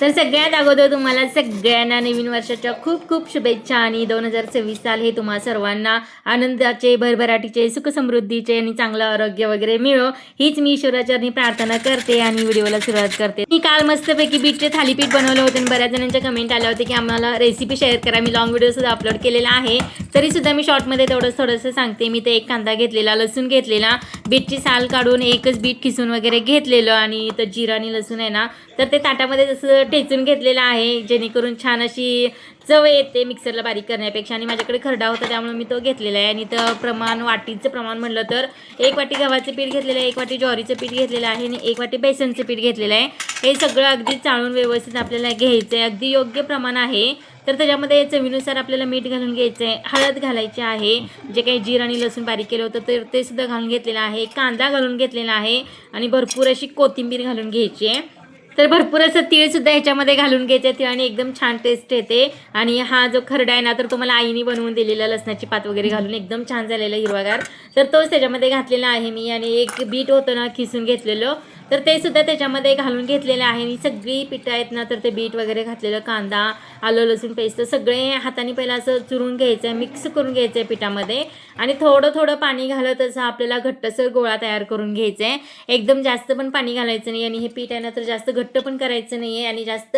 तर सगळ्यात अगोदर तुम्हाला सगळ्यांना नवीन वर्षाच्या खूप खूप शुभेच्छा आणि दोन हजार सव्वीस साल हे तुम्हा सर्वांना आनंदाचे भरभराटीचे सुखसमृद्धीचे आणि चांगलं आरोग्य वगैरे मिळो. हीच मी ईश्वराचरणी प्रार्थना करते आणि व्हिडिओला सुरुवात करते. मी काल मस्तपैकी बीटचे थालीपीठ बनवलं होतं आणि बऱ्याच जणांच्या कमेंट आल्या होत्या की आम्हाला रेसिपी शेअर करा. मी लॉंग व्हिडिओ सुद्धा अपलोड केलेला आहे. तरी सुद्धा मी शॉर्टमध्ये तेवढंच थोडंसं सांगते. मी ते एक कांदा घेतलेला लसूण घेतलेला. बीटची साल काढून एकच बीट खिसून वगैरे घेतलेलं आणि इथं जिरा आणि लसूण आहे ना तर ते ताटामध्ये जसं ठेचून घेतलेलं आहे जेणेकरून छान अशी चव येते मिक्सरला बारीक करण्यापेक्षा. आणि माझ्याकडे खरडा होता त्यामुळे मी तो घेतलेला आहे. आणि तर प्रमाण वाटीचं प्रमाण म्हणलं तर एक वाटी गव्हाचं पीठ घेतलेलं आहे एक वाटी ज्वारीचं पीठ घेतलेलं आहे आणि एक वाटी बेसनचं पीठ घेतलेलं आहे. हे सगळं अगदी चाळून व्यवस्थित आपल्याला घ्यायचं आहे. अगदी योग्य प्रमाण आहे. तर त्याच्यामध्ये चवीनुसार आपल्याला मीठ घालून घ्यायचं आहे. हळद घालायची आहे. जे काही जीर आणि लसूण बारीक केलं होतं तर ते सुद्धा घालून घेतलेलं आहे. कांदा घालून घेतलेला आहे. आणि भरपूर अशी कोथिंबीर घालून घ्यायची आहे. तर भरपूर असं तीळसुद्धा ह्याच्यामध्ये घालून घ्यायचे. आहे तिळाने एकदम छान टेस्ट येते. आणि हा जो खरडा आहे ना तर तो मला आईने बनवून दिलेला लसणाची पात वगैरे घालून एकदम छान झालेला हिरवागार. तर तोच त्याच्यामध्ये घातलेला आहे मी. आणि एक बीट होतं ना खिसून घेतलेलं. तर ते सुद्धा त्याच्यामध्ये घालून घेतलेलं आहे. आणि सगळी पिठं आहेत ना तर ते बीट वगैरे घातलेलं कांदा आलं लसूण पेस्ट सगळे हाताने पहिला असं चुरून घ्यायचं आहे मिक्स करून घ्यायचं आहे पिठामध्ये. आणि थोडं थोडं पाणी घालत असं आपल्याला घट्टसर गोळा तयार करून घ्यायचं आहे एकदम जास्त पण पाणी घालायचं नाही आणि हे पीठ आहे ना तर जास्त घट्ट पण करायचं नाही आहे आणि जास्त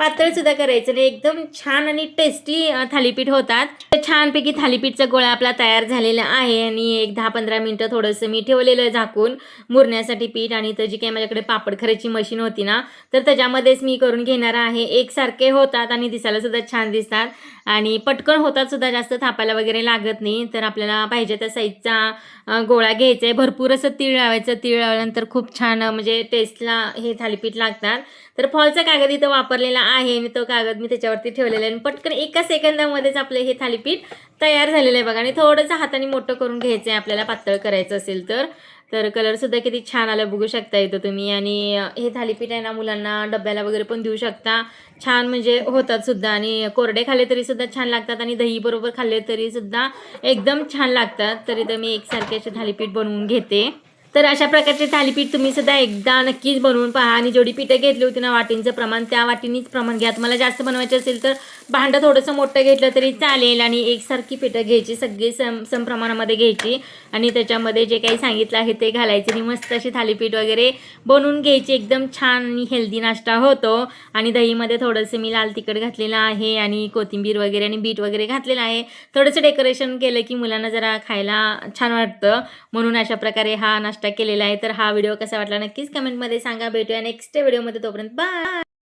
पातळसुद्धा करायचं नाही. एकदम छान आणि टेस्टी थालीपीठ होतात. तर छानपैकी थालीपीठचा गोळा आपला तयार झालेला आहे. आणि एक दहा पंधरा मिनटं थोडंसं मी ठेवलेलं आहे झाकून मुरण्यासाठी पीठ आणि तर जी आहे माझ्याकडे पापड खरायची मशीन होती ना तर त्याच्यामध्येच मी करून घेणार आहे. एकसारखे होतात आणि दिसायला सुद्धा छान दिसतात. आणि पटकन होतात सुद्धा जास्त थापायला वगैरे लागत नाही. तर आपल्याला पाहिजे त्या साईजचा गोळा घ्यायचा आहे भरपूर असं तीळ लावायचं. तीळ लावल्यानंतर खूप छान म्हणजे टेस्टला हे थालीपीठ लागतात. तर फॉलचा कागद इथं वापरलेला आहे. आणि तो कागद मी त्याच्यावरती ठेवलेला आहे. आणि पटकन एका सेकंदामध्येच आपलं हे थालीपीठ तयार झालेलं आहे बघा. आणि थोडंसं हाताने मोठं करून घ्यायचं आहे आपल्याला पातळ करायचं असेल तर. तर कलरसुद्धा किती छान आला बघू शकता इथं तुम्ही. आणि हे थालीपीठ आहे ना मुलांना डब्याला वगैरे पण देऊ शकता. छान म्हणजे होतात सुद्धा. आणि कोरडे खाल्ले तरी सुद्धा छान लागतात आणि दही बरोबर खाल्ले तरी सुद्धा एकदम छान लागतात. तरी तर मी एकसारखे असे थालीपीठ बनवून घेते. तर अशा प्रकारचे थालीपीठ तुम्ही सुद्धा एकदा नक्कीच बनवून पहा. आणि जेवढी पिठं घेतली होती ना वाटींचं प्रमाण त्या वाटीनीच प्रमाण घ्या. तुम्हाला जास्त बनवायचे असेल तर भांडं थोडंसं मोठं घेतलं तरी चालेल आणि एकसारखी पिठं घ्यायची सगळी सम सम प्रमाणामध्ये घ्यायची. आणि त्याच्यामध्ये जे काही सांगितलं आहे ते घालायचे. आणि मस्त अशी थालीपीठ वगैरे बनवून घ्यायची. एकदम छान आणि हेल्दी नाश्ता होतो. आणि दहीमध्ये थोडंसं मी लाल तिखट घातलेलं आहे आणि कोथिंबीर वगैरे आणि बीट वगैरे घातलेलं आहे. थोडंसं डेकोरेशन केलं की मुलांना जरा खायला छान वाटतं. म्हणून अशा प्रकारे हा नाश्ता नाश्ता केलेला आहे तर हा व्हिडिओ कसा वाटला नक्कीच कमेंटमध्ये सांगा. भेटूया नेक्स्ट व्हिडिओमध्ये तोपर्यंत बाय